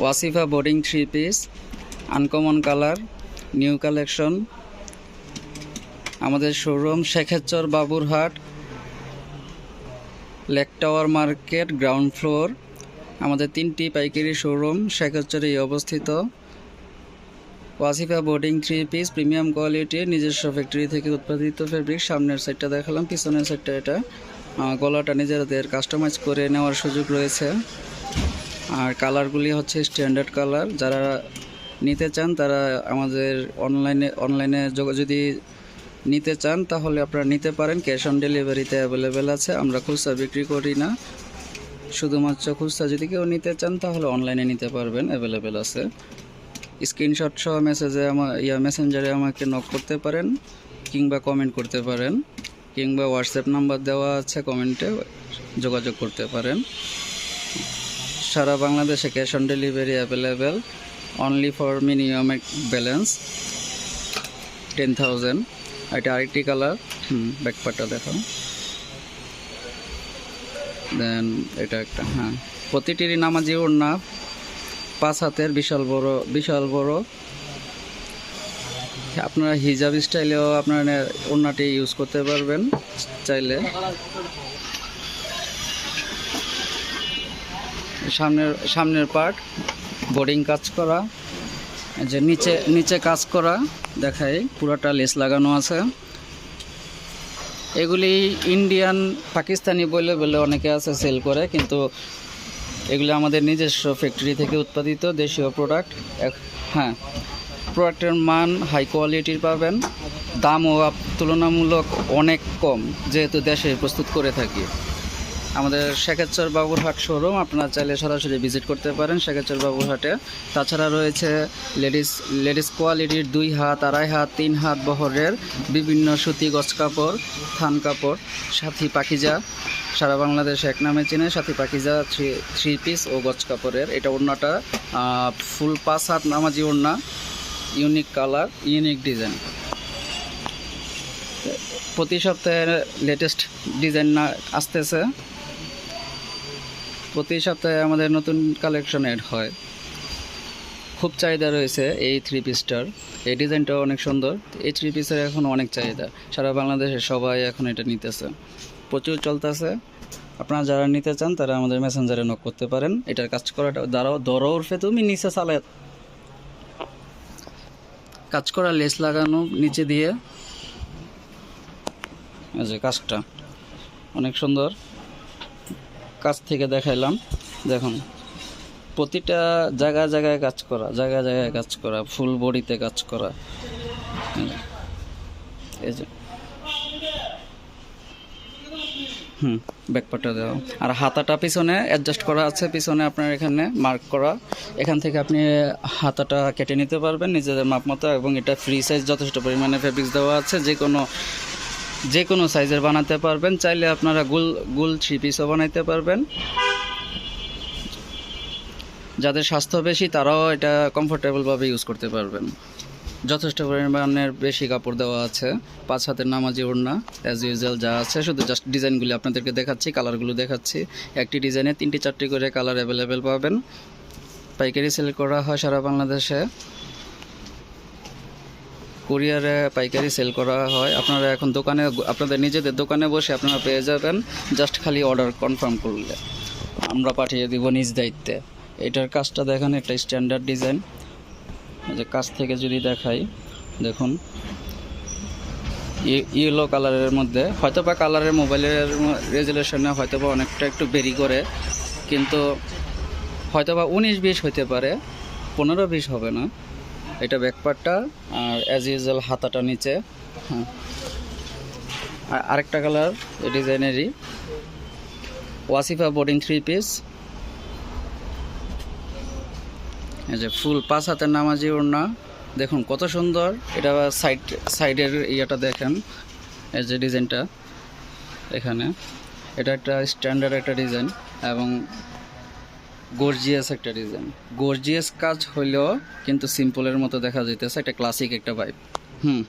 Wasifa boarding three piece uncommon colour new collection আমাদের showroom Shekherchar Baburhat, lake tower market ground floor আমাদের তিনটি পাইকারি showroom শেখেরচরে অবস্থিত। Wasifa boarding three piece premium কোয়ালিটির নিজস্ব ফ্যাক্টরি থেকে উৎপাদিত ফেব্রিক সামনের সাইডটা দেখালাম, পিছনের সাইডটা এটা। গলাটা নিজেদের কাস্টমাইজ করে নেওয়ার সুযোগ রয়েছে। আর কালারগুলি হচ্ছে স্ট্যান্ডার্ড কালার। যারা নিতে চান, তারা আমাদের অনলাইনে অনলাইনে যদি নিতে চান, তাহলে আপনারা নিতে পারেন। ক্যাশ অন ডেলিভারিতে অ্যাভেলেবেল আছে, আমরা খুচরা বিক্রি করি না। শুধুমাত্র খুচরা যদি কেউ নিতে চান, তাহলে অনলাইনে নিতে পারবেন, অ্যাভেলেবেল আছে। স্ক্রিনশট সহ মেসেজে আমার ইয়া মেসেঞ্জারে আমাকে নক করতে পারেন, কিংবা কমেন্ট করতে পারেন, কিংবা হোয়াটসঅ্যাপ নাম্বার দেওয়া আছে কমেন্টে যোগাযোগ করতে পারেন। সারা বাংলাদেশে cash on delivery available only for minimum balance ten thousand এটা আরেকটি কালার ব্যাকপারটা দেখো দেন এটা একটা হ্যাঁ। প্রতিটিরই নামাজি ওড়না, পাঁচ হাতের বিশাল বড় বিশাল বড়। আপনারা হিজাব স্টাইলেও আপনারা ওড়নাটি ইউজ করতে পারবেন চাইলে। সামনের সামনের পার্ট বোর্ডিং কাজ করা যে নিচে নিচে কাজ করা, দেখাই, পুরোটা লেস লাগানো আছে। এগুলি ইন্ডিয়ান, পাকিস্তানি বলে বলে অনেকে আছে সেল করে, কিন্তু এগুলো আমাদের নিজস্ব ফ্যাক্টরি থেকে উৎপাদিত দেশীয় প্রোডাক্ট হ্যাঁ প্রোডাক্টের মান হাই কোয়ালিটির পাবেন। দামও তুলনামূলক অনেক কম, যেহেতু দেশে প্রস্তুত করে থাকি। আমাদের শেখেরচর বাবুরহাট শোরুম আপনারা চাইলে সরাসরি ভিজিট করতে পারেন শেখেরচর বাবুরহাটে। তাছাড়া রয়েছে লেডিস লেডিস কোয়ালিটির দুই হাত, আড়াই হাত, তিন হাত বহরের বিভিন্ন সুতি গছ কাপড়, থান কাপড়, সাথী পাখিজা সারা বাংলাদেশে এক নামে চিনে সাথী পাখিজা থ্রি থ্রি পিস ও গছ কাপড়ের। এটা ওড়নাটা ফুল পাঁচ হাত নামাজি ওড়না ইউনিক কালার ইউনিক ডিজাইন প্রতি সপ্তাহে লেটেস্ট ডিজাইন না আসতেছে। প্রতি সপ্তাহে আমাদের নতুন কালেকশন এড হয়। খুব চাহিদা রয়েছে এই থ্রি পিসটার এই ডিজাইনটাও অনেক সুন্দর। এই থ্রি পিসের এখন অনেক চাহিদা। সারা বাংলাদেশে সবাই এখন এটা নিতেছে। প্রচুর চলতেছে। আপনারা যারা নিতে চান, তারা আমাদের মেসেঞ্জারে নক করতে পারেন। এটার কাজ করাটা দাঁড়াও দরও উঠবে তুমি নিচে চালে কাজ করা লেস লাগানো, নিচে দিয়ে কাজটা অনেক সুন্দর। কাছ থেকে দেখাইলাম। দেখুন, প্রতিটা জায়গায় জায়গায় কাজ করা, জায়গায় জায়গায় কাজ করা, ফুল বডিতে কাজ করা। এই যে। হুম ব্যাকপাটা দেওয়া। আর হাতাটা পিছনে অ্যাডজাস্ট করা আছে, পিছনে আপনার এখানে মার্ক করা। এখান থেকে আপনি হাতাটা কেটে নিতে পারবেন নিজেদের মাপ মতো, এবং এটা ফ্রি সাইজ যথেষ্ট পরিমাণে ফেব্রিক্স দেওয়া আছে। যে কোনো যে কোনো সাইজের বানাতে পারবেন। চাইলে আপনারা গুল গুল থ্রি পিসও বানাইতে পারবেন। যাদের স্বাস্থ্য বেশি, তারাও এটা কমফোর্টেবলভাবে ইউজ করতে পারবেন। যথেষ্ট পরিমাণের বেশি কাপড় দেওয়া আছে। পাঁচ হাতের নামাজি ওড়না অ্যাজ ইউজুয়াল যা আছে। শুধু জাস্ট ডিজাইনগুলি আপনাদেরকে দেখাচ্ছি কালারগুলো দেখাচ্ছি। একটি ডিজাইনে তিনটি চারটি করে কালার অ্যাভেলেবেল পাবেন। পাইকারি সেল করা হয় সারা বাংলাদেশে। কুরিয়ারে পাইকারি সেল করা হয়। আপনারা এখন দোকানে, আপনাদের নিজেদের দোকানে বসে আপনারা পেয়ে যাবেন। জাস্ট খালি অর্ডার কনফার্ম করলে। আমরা পাঠিয়ে দিব নিজ দায়িত্বে। এটার কাজটা দেখেন, একটা স্ট্যান্ডার্ড ডিজাইন। যে কাছ থেকে যদি দেখাই, দেখুন। ইয়েলো কালারের মধ্যে হয়তো বা কালারের মোবাইলের রেজুলেশনে হয়তো বা অনেকটা একটু বেরি করে, কিন্তু হয়তো বা উনিশ বিশ হইতে পারে, পনেরো বিশ হবে না। এটা ব্যাকপার্টটা আর অ্যাজ ইউজুয়াল হাতাটা নিচে হ্যাঁ। আর আরেকটা কালার ডিজাইনেরই। ওয়াসিফা বোর্ডিং থ্রি পিস এই যে ফুল পাঁচ হাতের নামাজি ওড়না। দেখুন কত সুন্দর, এটা সাইড সাইডের ইয়েটা দেখেন, এই যে ডিজাইনটা এখানে। এটা একটা স্ট্যান্ডার্ড একটা ডিজাইন, এবং গর্জিয়াস একটা ডিজাইন গর্জিয়াস কাজ হইলেও কিন্তু সিম্পলের মতো দেখা যাইতেছে, একটা ক্লাসিক একটা ভাইব হুম।